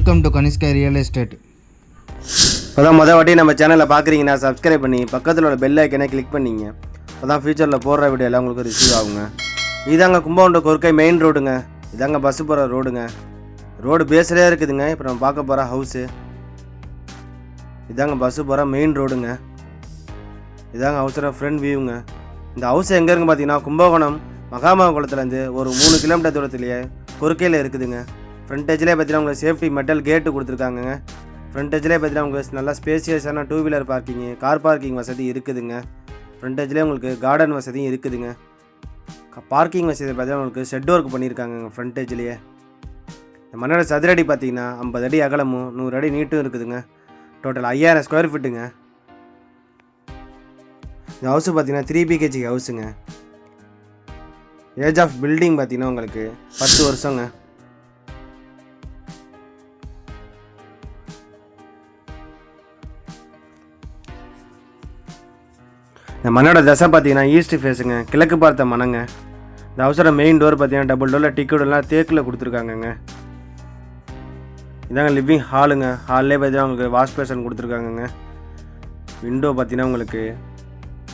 Welcome to Kanishka real estate அதான் மொதல் வாட்டி நம்ம சேனலை பார்க்குறீங்கன்னா சப்ஸ்கிரைப் பண்ணி பக்கத்தில் உள்ள பெல் ஐக்கனை கிளிக் பண்ணிங்க. அதான் ஃபியூச்சரில் போடுற வீடியோ எல்லாம் உங்களுக்கு ரிசீவ் ஆகுங்க. இதாங்க கும்பகோண்ட கொர்க்கை மெயின் ரோடுங்க இதாங்க பஸ்ஸு போகிற ரோடுங்க ரோடு பேஸ்லேயே இருக்குதுங்க. இப்போ நம்ம பார்க்க போகிற ஹவுஸு இதாங்க பஸ்ஸு போகிற மெயின் ரோடுங்க இதாங்க ஹவுஸோட ஃப்ரண்ட் வியூங்க இந்த ஹவுஸ் எங்கே இருக்குன்னு பார்த்தீங்கன்னா கும்பகோணம் மகாமகுளத்துலேருந்து ஒரு மூணு கிலோமீட்டர் தூரத்துலேயே கொருக்கையில் இருக்குதுங்க. ஃப்ரண்டேஜ்லேயே பார்த்தீங்கன்னா உங்களுக்கு சேஃப்டி மெட்டல் கேட்டு கொடுத்துருக்காங்கங்க. ஃப்ரண்டேஜ்லேயே பார்த்தீங்கன்னா உங்களுக்கு நல்லா ஸ்பேசியஸான two wheeler parking car parking வசதி இருக்குதுங்க. ஃப்ரண்டேஜ்லேயே உங்களுக்கு கார்டன் வசதியும் இருக்குதுங்க. பார்க்கிங் வசதி பார்த்தீங்கன்னா உங்களுக்கு ஷெட் ஒர்க் பண்ணியிருக்காங்க ஃப்ரண்டேஜ்லேயே இந்த மண்ணோட சதுரடி பார்த்தீங்கன்னா ஐம்பது அடி அகலமும் நூறு அடி நீட்டும் இருக்குதுங்க. டோட்டல் ஐயாயிரம் ஸ்கொயர் ஃபீட்டுங்க இந்த ஹவுஸு பார்த்தீங்கன்னா த்ரீ பிஹெச்சி ஹவுஸுங்க ஏஜ் ஆஃப் பில்டிங் பார்த்தீங்கன்னா உங்களுக்கு பத்து வருஷங்க. இந்த மண்ணோட தசை பார்த்தீங்கன்னா ஈஸ்ட் ஃபேஸுங்க கிழக்கு பார்த்த மனங்க இந்த ஹவுஸோட மெயின் டோர் பார்த்தீங்கன்னா டபுள் டோரில் டிக்கெட்லாம் தேக்கில் கொடுத்துருக்காங்கங்க. இதாங்க லிவிங் ஹாலுங்க ஹால்லே பார்த்தீங்கன்னா உங்களுக்கு வாஷ் பேஷன் கொடுத்துருக்காங்கங்க. விண்டோ பார்த்தீங்கன்னா உங்களுக்கு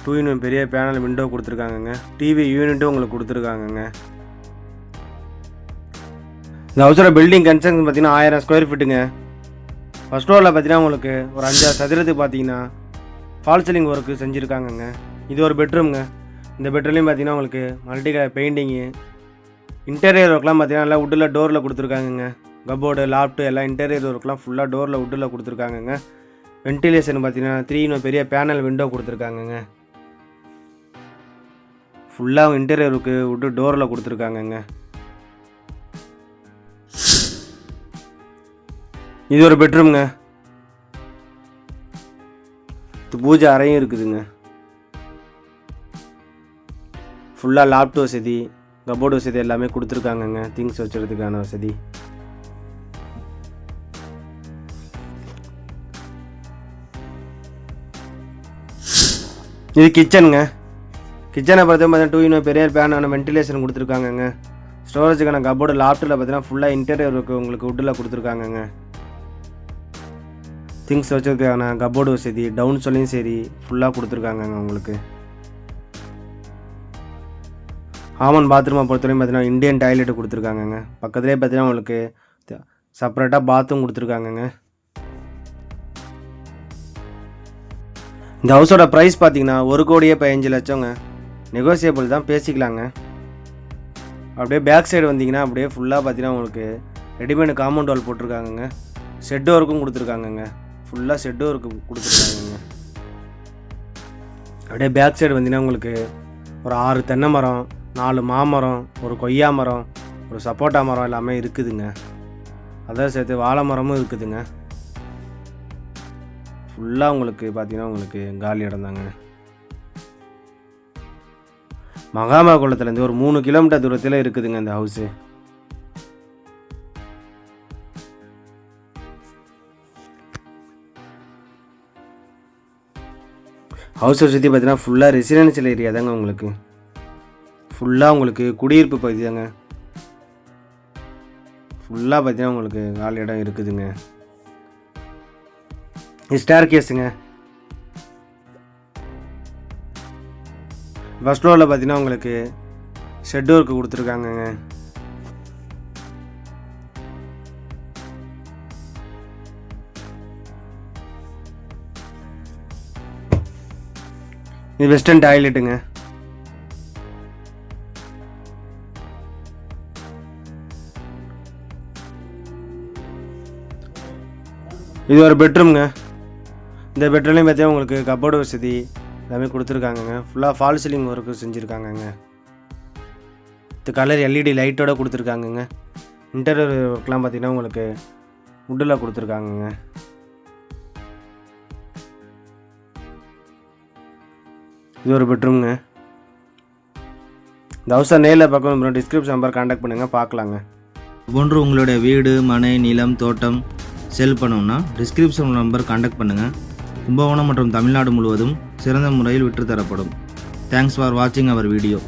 டூ யூனிட் பெரிய பேனல் விண்டோ கொடுத்துருக்காங்கங்க. டிவி யூனிட்டும் உங்களுக்கு கொடுத்துருக்காங்கங்க. இந்த அவசர பில்டிங் கன்ஸ்ட்ரக்ஷன் பார்த்தீங்கன்னா ஆயிரம் ஸ்கொயர் ஃபீட்டுங்க ஃபஸ்ட் ஃப்ளோரில் பார்த்தீங்கன்னா உங்களுக்கு ஒரு அஞ்சாறு சதுரத்துக்கு பார்த்தீங்கன்னா ஃபால் சீலிங் ஒர்க்கு செஞ்சுருக்காங்கங்க. இது ஒரு பெட்ரூம்ங்க இந்த பெட்ரூம்லேயும் பார்த்தீங்கன்னா உங்களுக்கு மல்டி கலர் பெயிண்டிங்கு இன்டீரியர் ஒர்க்லாம் பார்த்தீங்கன்னா எல்லாம் உட்டில் டோரில் கொடுத்துருக்காங்கங்க. கப்போர்டு லாப்டு எல்லாம் இன்டீரியர் ஒர்க்லாம் ஃபுல்லாக டோரில் உட்டில் கொடுத்துருக்காங்கங்க. வென்டிலேஷன் பார்த்தீங்கன்னா த்ரீ இன்னும் பெரிய பேனல் விண்டோ கொடுத்துருக்காங்கங்க. ஃபுல்லாக இன்டீரியருக்கு விட்டு டோரில் கொடுத்துருக்காங்கங்க. இது ஒரு பெட்ரூம்ங்க பூஜை அறையும் இருக்குதுங்க. ஃபுல்லாக லேப்டாப் வசதி கபோர்டு வசதி எல்லாமே கொடுத்துருக்காங்கங்க திங்ஸ் வச்சுறதுக்கான வசதி. இது கிச்சனுங்க கிச்சனை பார்த்தா பார்த்தீங்கன்னா டூ இன் பெரிய பேனான வென்டிலேஷன் கொடுத்துருக்காங்கங்க. ஸ்டோரேஜுக்கான கபோர்டு லாப்டில் பார்த்தீங்கன்னா ஃபுல்லாக இன்டீரியர் உங்களுக்கு உட்டில் கொடுத்துருக்காங்கங்க. திங்ஸ் வச்சதுக்கான கபோர்டு வசதி டவுன் சொல்லியும் சரி ஃபுல்லாக கொடுத்துருக்காங்கங்க உங்களுக்கு ஆமன் பாத்ரூமை பொறுத்தவரையும் பார்த்தீங்கன்னா இந்தியன் டாய்லெட் கொடுத்துருக்காங்கங்க. பக்கத்துலேயே பார்த்தீங்கன்னா உங்களுக்கு செப்பரேட்டாக பாத்ரூம் கொடுத்துருக்காங்கங்க. இந்த ஹவுஸோட ப்ரைஸ் பார்த்தீங்கன்னா ஒரு கோடியே பதினஞ்சு லட்சங்க. நெகோசியபிள் தான் பேசிக்கலாங்க. அப்படியே பேக் சைடு வந்தீங்கன்னா அப்படியே ஃபுல்லாக பார்த்தீங்கன்னா உங்களுக்கு ரெடிமேடு காம்பவுண்ட் வால் போட்டிருக்காங்கங்க. ஷெட் ஒர்க்கும் கொடுத்துருக்காங்கங்க. ஃபுல்லாக ஷெட்டும் ஒர்க்கு கொடுத்துருக்காங்க. அப்படியே பேக் சைடு வந்தீங்கன்னா உங்களுக்கு ஒரு ஆறு தென்னை மரம் நாலு மாமரம் ஒரு கொய்யா மரம் ஒரு சப்போட்டா மரம் எல்லாமே இருக்குதுங்க. அதான் சேர்த்து வாழை மரமும் இருக்குதுங்க. ஃபுல்லாக உங்களுக்கு பார்த்தீங்கன்னா உங்களுக்கு காலி இடம் தாங்க. மகாமகுளத்துலேருந்து ஒரு மூணு கிலோமீட்டர் தூரத்தில் இருக்குதுங்க இந்த ஹவுஸு ஹவுஸை சுற்றி பார்த்தீங்கன்னா ஃபுல்லாக ரெசிடென்ஷியல் ஏரியா தாங்க உங்களுக்கு. ஃபுல்லாக உங்களுக்கு குடியிருப்பு பகுதி தாங்க. ஃபுல்லாக பார்த்தீங்கன்னா உங்களுக்கு காலி இடம் இருக்குதுங்க. ஸ்டார் கேஸுங்க ஃபஸ்ட் ஃப்ளோரில் பார்த்தீங்கன்னா உங்களுக்கு ஷெட் ஒர்க்கு கொடுத்துருக்காங்கங்க. இது வெஸ்டர்ன் டாய்லெட்டுங்க இது ஒரு பெட்ரூம்ங்க இந்த பெட்ரூம்லேயும் பார்த்தீங்கன்னா உங்களுக்கு கப்போர்டு வசதி எல்லாமே கொடுத்துருக்காங்கங்க. ஃபுல்லாக ஃபால் சீலிங் ஒர்க்கு செஞ்சுருக்காங்கங்க. இது கலர் எல்இடி லைட்டோட கொடுத்துருக்காங்கங்க. இன்டீரியர் ஒர்க்லாம் பார்த்தீங்கன்னா உங்களுக்கு வுட்டில் கொடுத்துருக்காங்கங்க. இது ஒரு பெட்ரூம்ங்க. இந்த ஹவுஸை நேரில் பார்க்கணும் டிஸ்கிரிப்ஷன் நம்பர் காண்டாக்ட் பண்ணுங்கள் பார்க்கலாங்க. போன்று உங்களுடைய வீடு மனை நிலம் தோட்டம் செல் பண்ணணும்னா டிஸ்கிரிப்ஷன் நம்பர் காண்டாக்ட் பண்ணுங்கள் கும்பகோணம் மற்றும் தமிழ்நாடு முழுவதும் சிறந்த முறையில் விற்றுத்தரப்படும். தேங்க்ஸ் ஃபார் வாட்சிங் அவர் வீடியோ